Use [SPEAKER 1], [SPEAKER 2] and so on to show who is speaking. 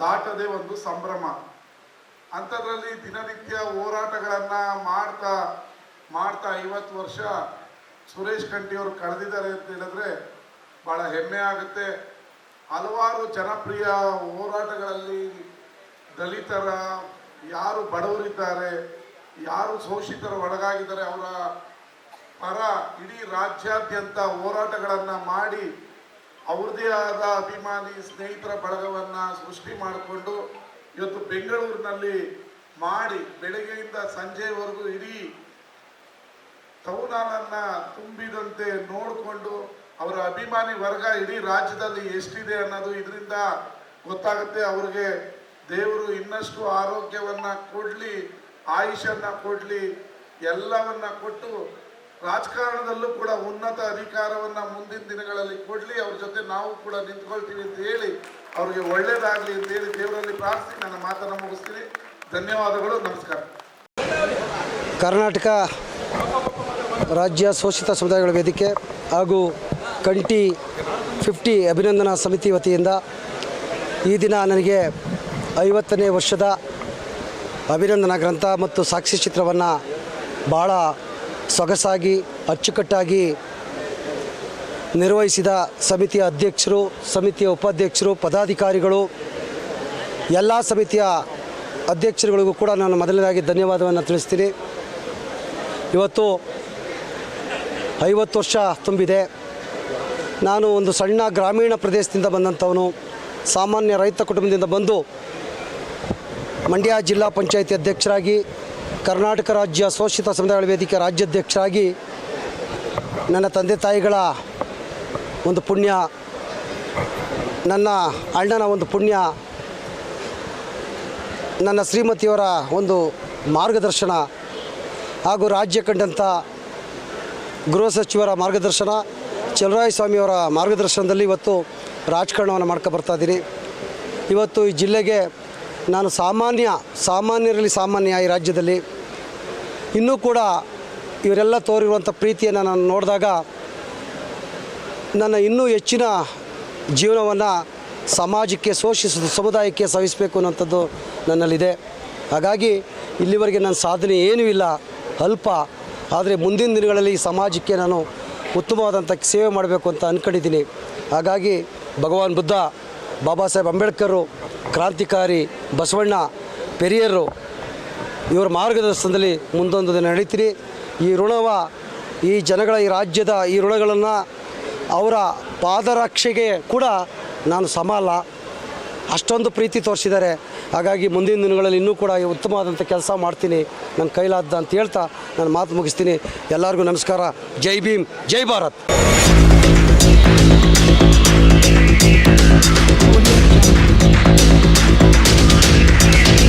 [SPEAKER 1] ದಾಟದೆ ಒಂದು ಸಂಭ್ರಮ. ಅಂಥದ್ರಲ್ಲಿ ದಿನನಿತ್ಯ ಹೋರಾಟಗಳನ್ನು ಮಾಡ್ತಾ ಮಾಡ್ತಾ ಐವತ್ತು ವರ್ಷ ಸುರೇಶ್ ಕಂಠಿಯವರು ಕಳೆದಿದ್ದಾರೆ ಅಂತ ಹೇಳಿದ್ರೆ ಬಹಳ ಹೆಮ್ಮೆ ಆಗುತ್ತೆ. ಹಲವಾರು ಜನಪ್ರಿಯ ಹೋರಾಟಗಳಲ್ಲಿ ದಲಿತರ ಯಾರು ಬಡವರಿದ್ದಾರೆ, ಯಾರು ಶೋಷಿತರ ಒಳಗಾಗಿದ್ದಾರೆ ಅವರ ಪರ ಇಡೀ ರಾಜ್ಯಾದ್ಯಂತ ಹೋರಾಟಗಳನ್ನು ಮಾಡಿ ಅವ್ರದ್ದೇ ಆದ ಅಭಿಮಾನಿ ಸ್ನೇಹಿತರ ಬಳಗವನ್ನ ಸೃಷ್ಟಿ ಮಾಡಿಕೊಂಡು ಇವತ್ತು ಬೆಂಗಳೂರಿನಲ್ಲಿ ಮಾಡಿ ಬೆಳಗ್ಗೆಯಿಂದ ಸಂಜೆವರೆಗೂ ಇಡೀ ಟೌನನ್ನ ತುಂಬಿದಂತೆ ನೋಡಿಕೊಂಡು ಅವರ ಅಭಿಮಾನಿ ವರ್ಗ ಇಡೀ ರಾಜ್ಯದಲ್ಲಿ ಎಷ್ಟಿದೆ ಅನ್ನೋದು ಇದರಿಂದ ಗೊತ್ತಾಗುತ್ತೆ. ಅವ್ರಿಗೆ ದೇವರು ಇನ್ನಷ್ಟು ಆರೋಗ್ಯವನ್ನ ಕೊಡಲಿ ಆಯುಷನ್ನ ಕೊಡಲಿ, ಎಲ್ಲವನ್ನ ಕೊಟ್ಟು ರಾಜಕಾರಣದಲ್ಲೂ ಕೂಡ ಉನ್ನತ ಅಧಿಕಾರವನ್ನ ಮುಂದಿನ ದಿನಗಳಲ್ಲಿ ಕೊಡ್ಲಿ, ಅವ್ರ ಜೊತೆ ನಾವು ಕೂಡ ನಿಂತ್ಕೊಳ್ತೀವಿ ಅಂತ ಹೇಳಿ ಅವ್ರಿಗೆ ಒಳ್ಳೇದಾಗ್ಲಿ ಅಂತ ಹೇಳಿ ದೇವರಲ್ಲಿ ಪ್ರಾರ್ಥಿಸಿ ನನ್ನ ಮಾತನ್ನ ಮುಗಿಸ್ತೀನಿ. ಧನ್ಯವಾದಗಳು, ನಮಸ್ಕಾರ.
[SPEAKER 2] ಕರ್ನಾಟಕ ರಾಜ್ಯ ಶೋಷಿತ ಸಮುದಾಯಗಳ ವೇದಿಕೆ ಹಾಗೂ ಕಂಟಿ ಫಿಫ್ಟಿ ಅಭಿನಂದನಾ ಸಮಿತಿ ವತಿಯಿಂದ ಈ ದಿನ ನನಗೆ ಐವತ್ತನೇ ವರ್ಷದ ಅಭಿನಂದನಾ ಗ್ರಂಥ ಮತ್ತು ಸಾಕ್ಷಿ ಚಿತ್ರವನ್ನು ಭಾಳ ಸೊಗಸಾಗಿ, ಅಚ್ಚುಕಟ್ಟಾಗಿ ನಿರ್ವಹಿಸಿದ ಸಮಿತಿಯ ಅಧ್ಯಕ್ಷರು, ಸಮಿತಿಯ ಉಪಾಧ್ಯಕ್ಷರು, ಪದಾಧಿಕಾರಿಗಳು, ಎಲ್ಲ ಸಮಿತಿಯ ಅಧ್ಯಕ್ಷರುಗಳಿಗೂ ಕೂಡ ನಾನು ಮೊದಲನೇದಾಗಿ ಧನ್ಯವಾದವನ್ನು ತಿಳಿಸ್ತೀನಿ. ಇವತ್ತು ಐವತ್ತು ವರ್ಷ ತುಂಬಿದೆ. ನಾನು ಒಂದು ಸಣ್ಣ ಗ್ರಾಮೀಣ ಪ್ರದೇಶದಿಂದ ಬಂದಂಥವನು. ಸಾಮಾನ್ಯ ರೈತ ಕುಟುಂಬದಿಂದ ಬಂದು ಮಂಡ್ಯ ಜಿಲ್ಲಾ ಪಂಚಾಯಿತಿ ಅಧ್ಯಕ್ಷರಾಗಿ ಕರ್ನಾಟಕ ರಾಜ್ಯ ಶೋಷಿತ ಸಮುದಾಯಗಳ ವೇದಿಕೆ ರಾಜ್ಯಾಧ್ಯಕ್ಷರಾಗಿ ನನ್ನ ತಂದೆ ತಾಯಿಗಳ ಒಂದು ಪುಣ್ಯ, ನನ್ನ ಅಣ್ಣನ ಒಂದು ಪುಣ್ಯ, ನನ್ನ ಶ್ರೀಮತಿಯವರ ಒಂದು ಮಾರ್ಗದರ್ಶನ ಹಾಗೂ ರಾಜ್ಯ ಕಂಡಂಥ ಗೃಹ ಸಚಿವರ ಮಾರ್ಗದರ್ಶನ ಚಲರಾಯ ಸ್ವಾಮಿಯವರ ಮಾರ್ಗದರ್ಶನದಲ್ಲಿ ಇವತ್ತು ರಾಜಕಾರಣವನ್ನು ಮಾಡ್ಕೊ ಬರ್ತಾ ಇದ್ದೀನಿ. ಇವತ್ತು ಈ ಜಿಲ್ಲೆಗೆ ನಾನು ಸಾಮಾನ್ಯ, ಸಾಮಾನ್ಯರಲ್ಲಿ ಸಾಮಾನ್ಯ ಈ ರಾಜ್ಯದಲ್ಲಿ, ಇನ್ನೂ ಕೂಡ ಇವರೆಲ್ಲ ತೋರಿರುವಂಥ ಪ್ರೀತಿಯನ್ನು ನಾನು ನೋಡಿದಾಗ ನನ್ನ ಇನ್ನೂ ಹೆಚ್ಚಿನ ಜೀವನವನ್ನು ಸಮಾಜಕ್ಕೆ ಶೋಷಿಸ ಸಮುದಾಯಕ್ಕೆ ಸವಿಸಬೇಕು ಅನ್ನೋಂಥದ್ದು ನನ್ನಲ್ಲಿದೆ. ಹಾಗಾಗಿ ಇಲ್ಲಿವರೆಗೆ ನನ್ನ ಸಾಧನೆ ಏನೂ ಇಲ್ಲ, ಅಲ್ಪ. ಆದರೆ ಮುಂದಿನ ದಿನಗಳಲ್ಲಿ ಸಮಾಜಕ್ಕೆ ನಾನು ಉತ್ತಮವಾದಂಥ ಸೇವೆ ಮಾಡಬೇಕು ಅಂತ ಅಂದ್ಕೊಂಡಿದ್ದೀನಿ ಹಾಗಾಗಿ ಭಗವಾನ್ ಬುದ್ಧ, ಬಾಬಾ ಸಾಹೇಬ್ ಅಂಬೇಡ್ಕರು ಕ್ರಾಂತಿಕಾರಿ ಬಸವಣ್ಣ ಪೆರಿಯರು, ಇವರ ಮಾರ್ಗದರ್ಶನದಲ್ಲಿ ಮುಂದೊಂದು ದಿನ ನಡೀತೀನಿ. ಈ ಋಣವ ಈ ಜನಗಳ, ಈ ರಾಜ್ಯದ ಈ ಋಣಗಳನ್ನು ಅವರ ಪಾದರಕ್ಷೆಗೆ ಕೂಡ ನಾನು ಸಮ ಅಲ್ಲ. ಅಷ್ಟೊಂದು ಪ್ರೀತಿ ತೋರಿಸಿದ್ದಾರೆ. ಹಾಗಾಗಿ ಮುಂದಿನ ದಿನಗಳಲ್ಲಿ ಇನ್ನೂ ಕೂಡ ಉತ್ತಮವಾದಂಥ ಕೆಲಸ ಮಾಡ್ತೀನಿ. ನನ್ನ ಕೈಲಾದ ಅಂತ ಹೇಳ್ತಾ ನಾನು ಮಾತು ಮುಗಿಸ್ತೀನಿ. ಎಲ್ಲರಿಗೂ ನಮಸ್ಕಾರ. ಜೈ ಭೀಮ್, ಜೈ ಭಾರತ್.